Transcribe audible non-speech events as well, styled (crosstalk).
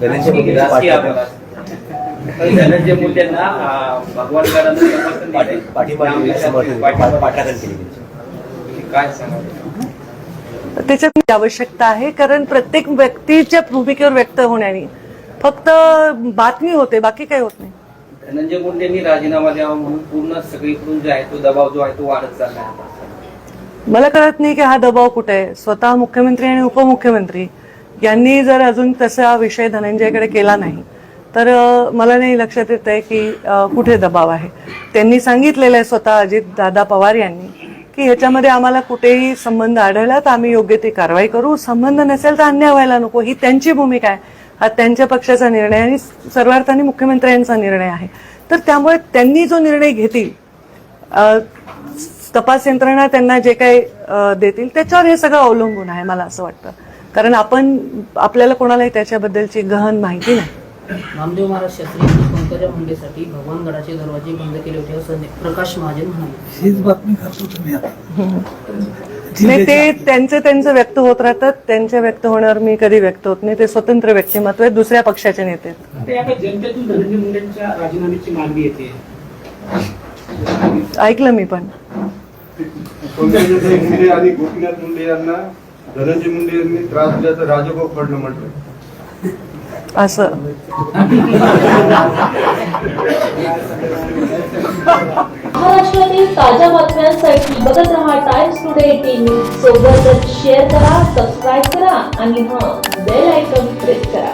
धनंजय भगवान गडानं समर्थन दिलंय. पाठिंबा समर्थन पाठिंबा पाठराखण केली. त्यांची. काय सांगा त्याच्यात आवश्यकता आहे कारण प्रत्येक व्यक्तीच्या भूमिकेवर व्यक्त होण्याने. फक्त बातमी होते बाकी काही होत नाही. धनंजय मुंडेंनी राजीनामा द्यावा म्हणून पूर्ण सगळीकडून जे आहे तो दबाव जो आहे तो वाढत चालला आहे. मला कळत नाही की हा दबाव कुठे आहे. स्वतः मुख्यमंत्री आणि उपमुख्यमंत्री. यांनी जर अजून तसा विषय धनंजयकडे केला नाही तर मला नाही लक्षात येत आहे की कुठे दबाव आहे. त्यांनी सांगितलेलं आहे स्वतः अजित दादा पवार यांनी की ह्याच्यामध्ये आम्हाला कुठेही संबंध आढळला तर आम्ही योग्य ती कारवाई करू. संबंध नसेल तर अन्याय व्हायला नको. ही त्यांची भूमिका आहे. हा त्यांच्या पक्षाचा निर्णय आणि सर्वार्थाने मुख्यमंत्र्यांचा निर्णय आहे. तर त्यामुळे त्यांनी जो निर्णय घेतील तपास यंत्रणा त्यांना जे काही देतील त्याच्यावर हे सगळं अवलंबून आहे मला असं वाटतं. कारण आपण आपल्याला कोणालाही त्याच्याबद्दलची गहन माहिती नाही. नामदेव महाराज शास्त्री यांनी पंकजा मुंडेसाठी भगवान गडाचे दरवाजे बंद केले होते असं प्रकाश महाजन म्हणाले. हीच बातमी करतो तुम्ही आता. (laughs) नाही ते त्यांचे त्यांचे व्यक्त होत राहतात. त्यांच्या व्यक्त होण्यावर मी कधी व्यक्त होत नाही. ते स्वतंत्र व्यक्तिमत्व आहे दुसऱ्या पक्षाचे नेते आहेत. ते आता जनतेतून धनंजय मुंडेंच्या राजीनाम्याची मागणी येते. ऐकलं मी पण. पंकजाताई मुंडे आणि गोपीनाथ मुंडे यांना धनंजय मुंडे यांनी त्रास दिल्याचं राजगोप कडनं म्हटलं. असं. महाराष्ट्रातील ताज्या बातम्यांसाठी बघत रहा टाइम्स टुडे टीव्ही सोबतच शेअर करा सबस्क्राईब करा आणि हां बेल आयकॉन प्रेस करा.